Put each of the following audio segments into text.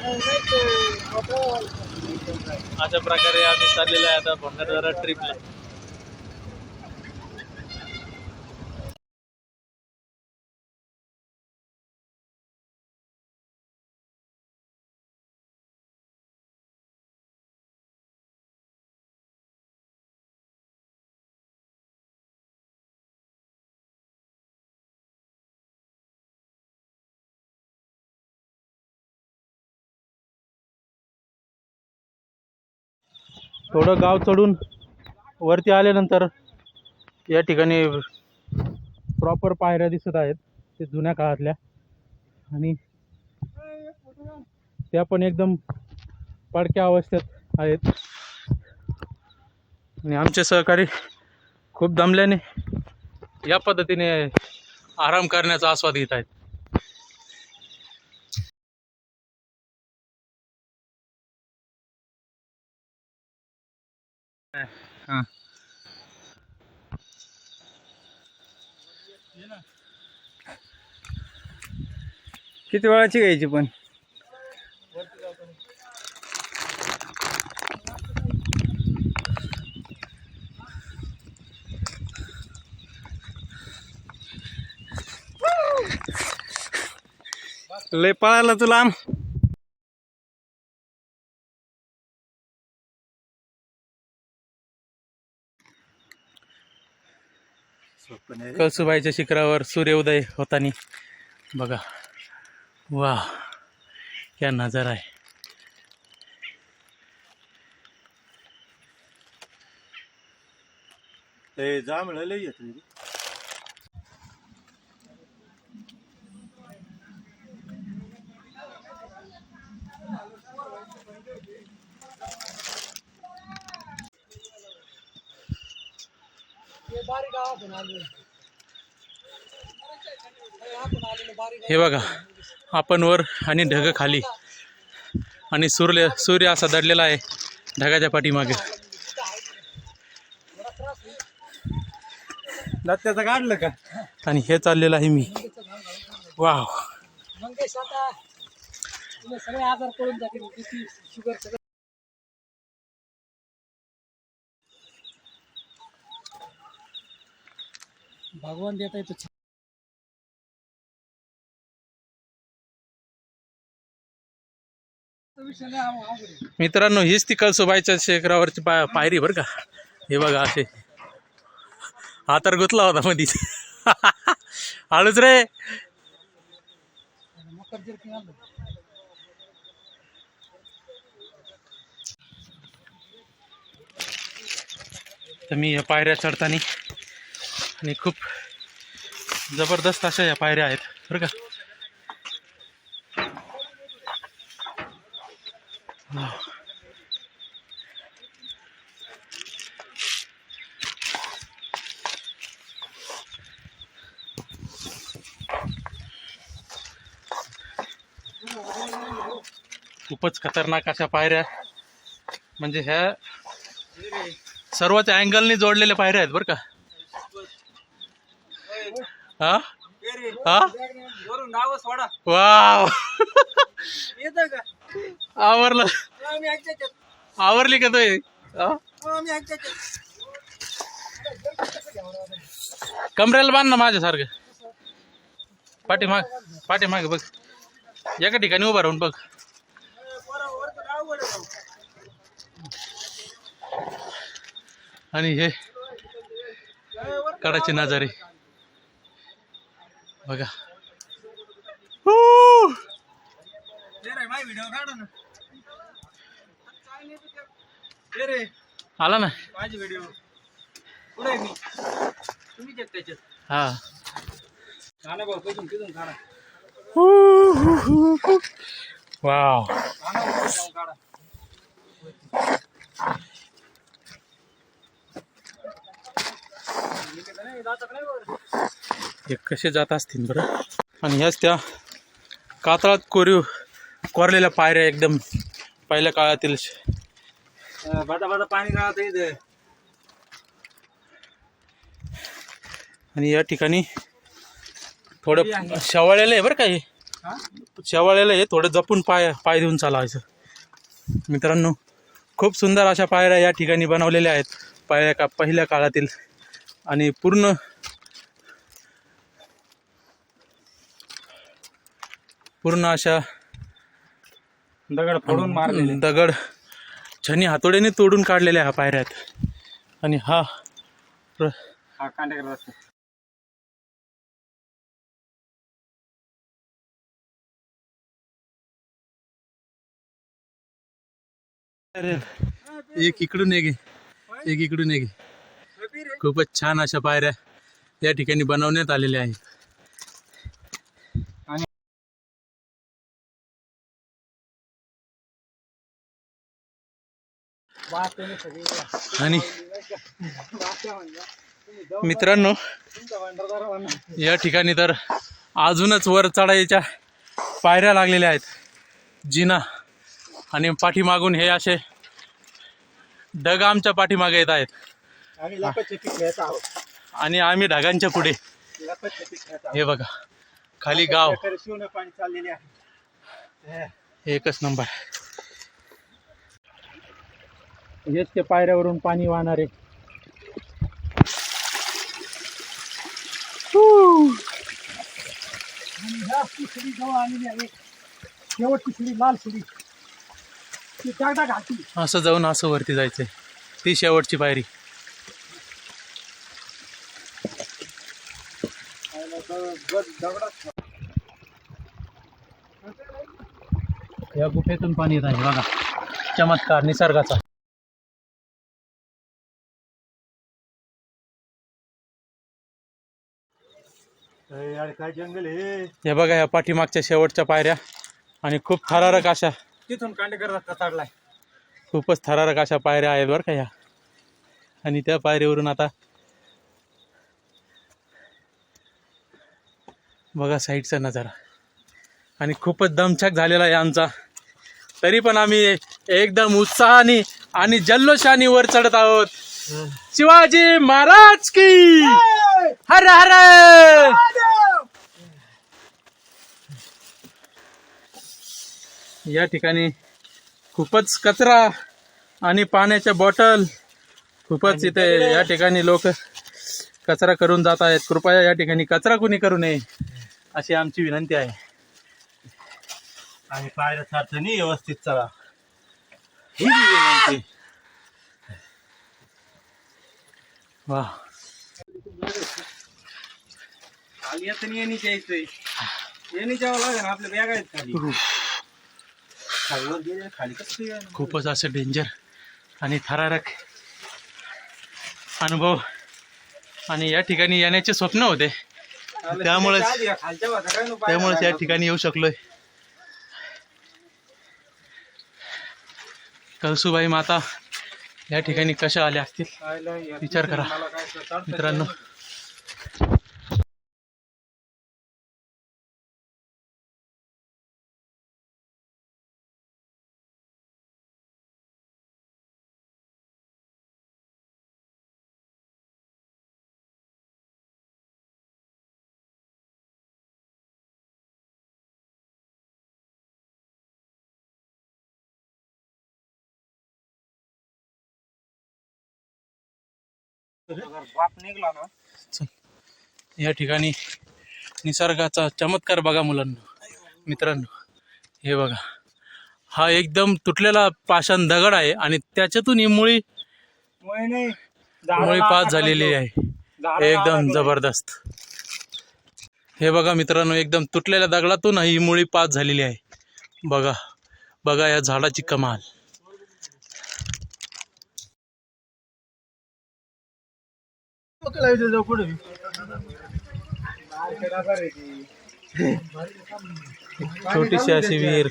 हो, हो. अशा प्रकारे आम्ही चाललेलो आहे आता भंडारदरा ट्रिपला थोडं गाव चढून वरती आल्यानंतर या ठिकाणी प्रॉपर पायऱ्या दिसत आहेत ते जुन्या काळातल्या. आणि त्या पण एकदम पडक्या अवस्थेत आहेत. आणि आमचे सहकारी खूप दमल्याने या पद्धतीने आराम करण्याचा आस्वाद घेत आहेत. हां. किती वेळाची घ्यायची पण? लय पळाला तू लांब. कळसुबाईच्या शिखरावर सूर्योदय होतानी. बघा. वा क्या नजारा आहे. जा मिळालं हे बघा आपण वर आणि ढग खाली. आणि सूर्य सूर्य असा दडलेला आहे ढगाच्या पाठीमागे. दत्त्याचं काढलं का? आणि हे चाललेलं आहे मी. वाव. मंगेश आता तुला सगळे आजार जातील. बीपी शुगर भगवान देता येतो तो मित्रांनो हीच ती कळसुबाईच्या शेखरावरची पा पायरी बरं का. हे बघा असे. हा तर गुतला होता मधी. आळूच रे. तर मी या पायऱ्या चढताना आणि खूप जबरदस्त अशा या पायऱ्या आहेत बरं का? खूपच खतरनाक अशा पायऱ्या. म्हणजे ह्या सर्वच अँगलने जोडलेल्या पायऱ्या आहेत बरं का? हा? हा? वाव. आवरलं. आवरली का तो कमरेला बांध ना माझ्यासारखं. पाठीमाग पाठीमाग बघ. एका ठिकाणी उभा राहून बघ. आणि हे कडाचे नजारे. बघा. हू! आला ना. माझी व्हिडिओ आहे मी? तुम्ही check त्याच्यात. हा. काना भाऊ तिथून तिथून काढा. वाव. काना भाऊ जाऊन काढा. नाही हे कसे जात असतील बरं? आणि ह्याच त्या कातळात कोरीव कोरलेल्या पायऱ्या एकदम पहिल्या काळातील पाणी आणि या ठिकाणी थोडं शेवाळलेलं आहे. बरं का हे? शेवाळ्याला हे थोडं जपून पाय पाय देऊन चालायचं मित्रांनो खूप सुंदर अशा पायऱ्या या ठिकाणी बनवलेल्या आहेत पायऱ्या का पहिल्या काळातील. आणि पूर्ण पूर्ण अशा दगड फोडून मारलेले दगड छनी हातोड्याने तोडून काढलेल्या ह्या पायऱ्या आहेत आणि हा हा एक इकडून एक. एक इकडून एक. खूपच छान अशा पायऱ्या या ठिकाणी बनवण्यात आलेल्या आहेत आणि मित्रांनो या ठिकाणी तर अजूनच वर चढायच्या पायऱ्या लागलेल्या आहेत. जिना आणि पाठीमागून हे असे ढग आमच्या पाठीमागे येत आहेत. आणि आम्ही ढगांच्या पुढे. हे बघा खाली गाव. प्रकारे शिवणं पाणी चाललेले आहे. एकच नंबर. हेच ते पायऱ्यावरून पाणी वाहणारे. आणि ह्या शिडी जवळ आलेली आहे. शेवटची शिडी लाल शिडी. ती असं जाऊन असं वरती जायचंय. ती शेवटची पायरी. या गुफेतून पाणी येत आहे बघा. चमत्कार निसर्गाचा. यार काय जंगल हे बघा या पाठीमागच्या शेवटच्या पायऱ्या. आणि खूप थरारक अशा तिथून कांडेकर रस्ता चढलाय खूपच थरारक अशा पायऱ्या आहेत बरं का ह्या आणि त्या पायरीवरून आता बघा साईडचा नजारा. आणि खूपच दमछाक झालेला आहे आमचा. तरी पण आम्ही एकदम उत्साहाने आणि जल्लोषाने वर चढत आहोत. शिवाजी महाराज की हर हर! या ठिकाणी खूपच कचरा आणि पाण्याच्या बॉटल खूपच इथे या ठिकाणी लोक कचरा करून जात आहेत. कृपया या ठिकाणी कचरा कुणी करू नये अशी आमची विनंती आहे. आणि पायऱ्या सारखं नाही व्यवस्थित चला. ही विनंती. वा. येणी जावं लागेल आपल्या बॅग आहेत खाली. खालीवर गेले खाली कसं येणार? खूपच असं डेंजर आणि थरारक अनुभव आणि या ठिकाणी येण्याचे स्वप्न होते त्यामुळेच- त्यामुळेच या. ठिकाणी येऊ शकलोय कळसुबाई माता या ठिकाणी कशा आल्या असतील विचार करा. मित्रांनो बाप निघला ना या ठिकाणी निसर्गाचा चमत्कार बघा मुलांना मित्रांनो. हे बघा. हा एकदम तुटलेला पाषाण दगड आहे आणि त्याच्यातून ही मुळी मुळे पास झालेली. आहे. एकदम जबरदस्त. हे बघा मित्रांनो एकदम तुटलेल्या दगडातून ही मुळी पास झालेली आहे. बघा. बघा या झाडाची कमाल. छोटीशी अशी विहीर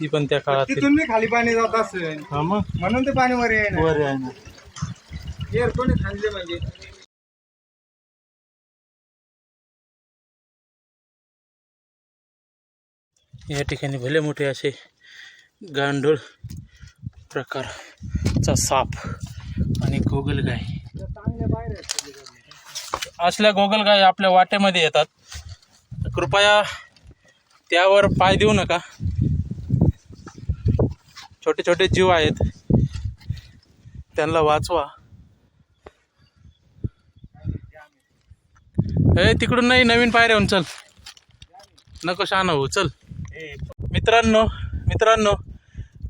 ती पण त्या काळात तिथून मी खाली पाणी जात असेल. हा मग? म्हणून ते पाणी वर आहे वर आहे ना. कोणी म्हणजे? या ठिकाणी भले मोठे असे गांडूळ प्रकारचा साप आणि गोगलगाय असल्या गोगलगाय आपल्या वाट्यामध्ये येतात. कृपया त्यावर पाय देऊ नका. छोटे छोटे जीव आहेत. त्यांना वाचवा. ए तिकडून नाही नवीन पायऱ्याहून चल. नको शान हो चल. मित्रांनो मित्रांनो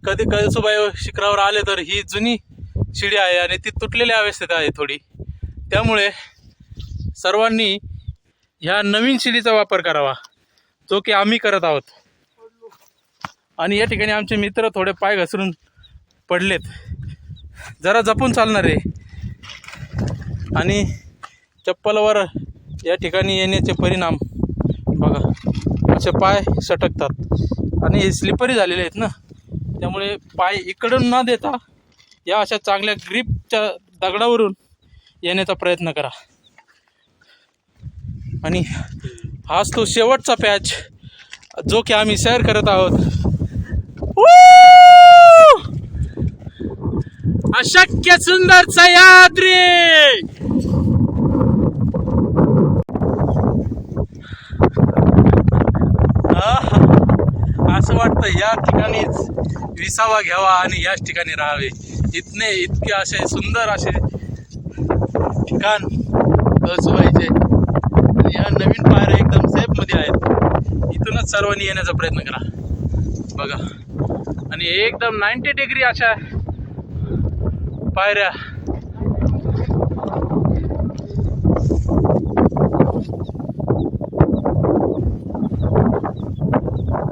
कधी कळसुबाई शिखरावर आले तर ही जुनी शिडी आहे आणि ती तुटलेल्या अवस्थेत आहे थोडी. त्यामुळे सर्वांनी ह्या नवीन शिडीचा वापर करावा जो की आम्ही करत आहोत. आणि या ठिकाणी आमचे मित्र थोडे पाय घसरून पडलेत. जरा जपून चालणार आहे. आणि चप्पलवर या ठिकाणी येण्याचे परिणाम बघा असे पाय सटकतात. आणि हे स्लिपरी झालेले आहेत ना. त्यामुळे पाय इकडून न देता या अशा चांगल्या ग्रीपच्या दगडावरून येण्याचा प्रयत्न करा. आणि हाच तो शेवटचा पॅच जो की आम्ही शेअर करत आहोत. अशक्य सुंदर सह्याद्री! असं वाटतं या ठिकाणीच विसावा घ्यावा आणि याच ठिकाणी राहावे. इतने इतके असे सुंदर असे ठिकाण कळसुबाईचे आणि या नवीन पायऱ्या एकदम सेफमध्ये आहेत. इथूनच सर्वांनी येण्याचा प्रयत्न करा. बघा. आणि एकदम नाईन्टी डिग्री अशा पायऱ्या.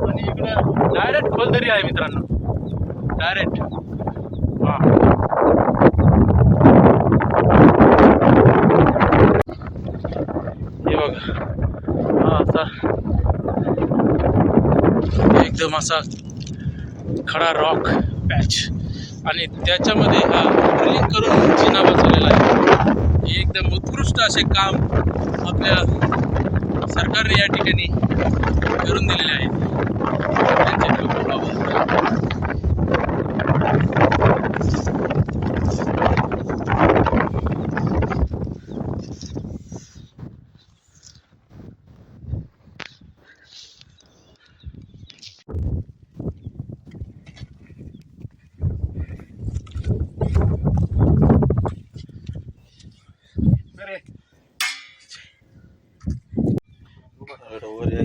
आणि इकडं डायरेक्ट खोलदरी आहे मित्रांनो. डायरेक्ट हे बघा. हा एकदम असा खडा रॉक पॅच आणि त्याच्यामध्ये हा ड्रिलिंग करून चिना बसवलेला आहे. एकदम उत्कृष्ट असे काम आपल्या सरकारने या ठिकाणी करून दिलेले आहे.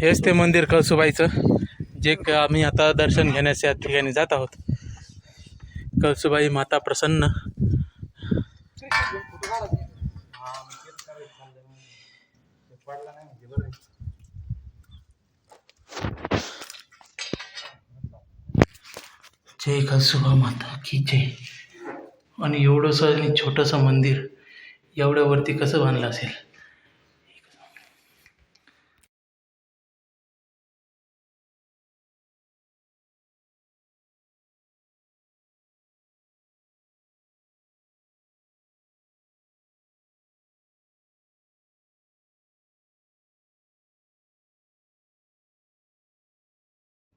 हेच ते मंदिर कळसुबाईचं जे क- आम्ही आता दर्शन घेण्यास या ठिकाणी जात आहोत. कळसुबाई माता प्रसन्न. जय कळसुबा माता की जय. आणि एवढंसं आणि छोटंसं मंदिर एवढ्यावरती कसं बांधलं असेल?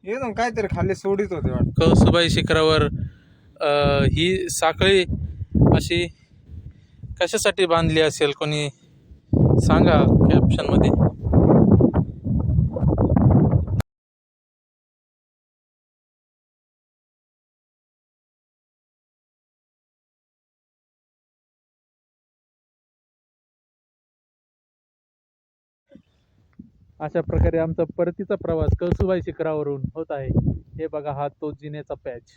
एकदम काहीतरी खाली सोडित होते वाटत. कळसुबाई शिखरावर अ, ही साखळी अशी कशासाठी बांधली असेल कोणी सांगा कॅप्शनमध्ये अशा प्रकारे आमचा परतीचा प्रवास कळसुबाई शिखरावरून होत आहे. हे बघा हा तो जिन्याचा पॅच.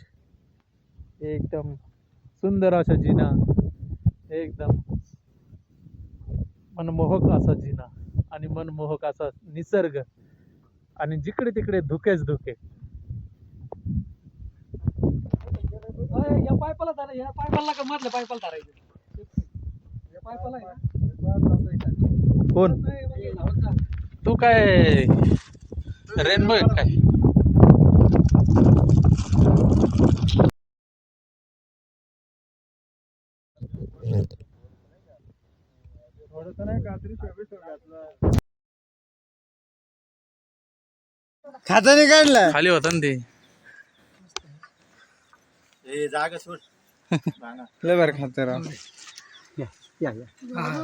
एकदम सुंदर असा जिना. एकदम मनमोहक असा जिना आणि मनमोहक असा निसर्ग. आणि जिकडे तिकडे धुकेच धुके. या पायपाला या पायपाला का मधल्या पायपाला या पायपाला कोण. तू काय रेनबो आहे काय? थोडस नाही खाताने काढला. खाली होता ना ते. जागा सोड. लय बरं खाते राव.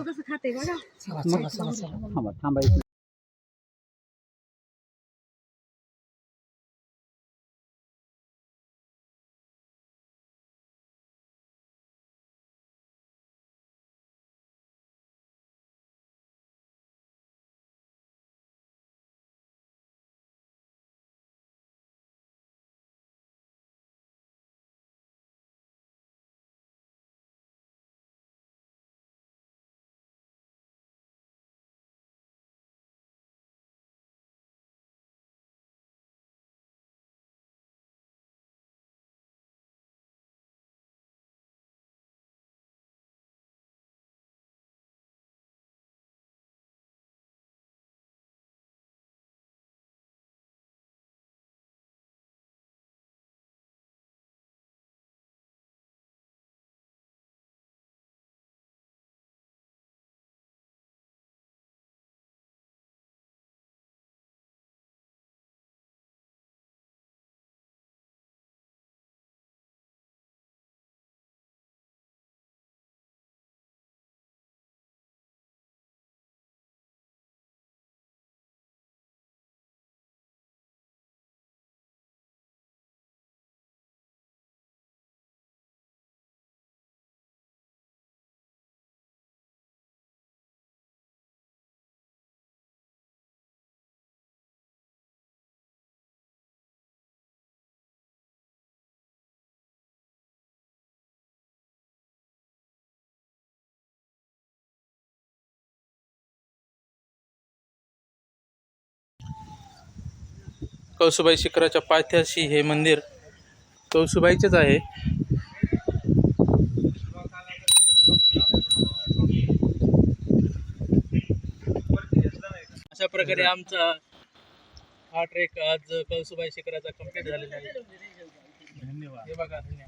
कसं खाते बघा. चला, चला, चला, चला. थांबा थांबा कौसुबाई शिखराच्या पायथ्याशी हे मंदिर कौसुबाईचेच आहे. अशा प्रकारे आमचा हा ट्रेक आज कौसुबाई शिखराचा कंप्लीट झालेला आहे. धन्यवाद हे बघा. धन्यवाद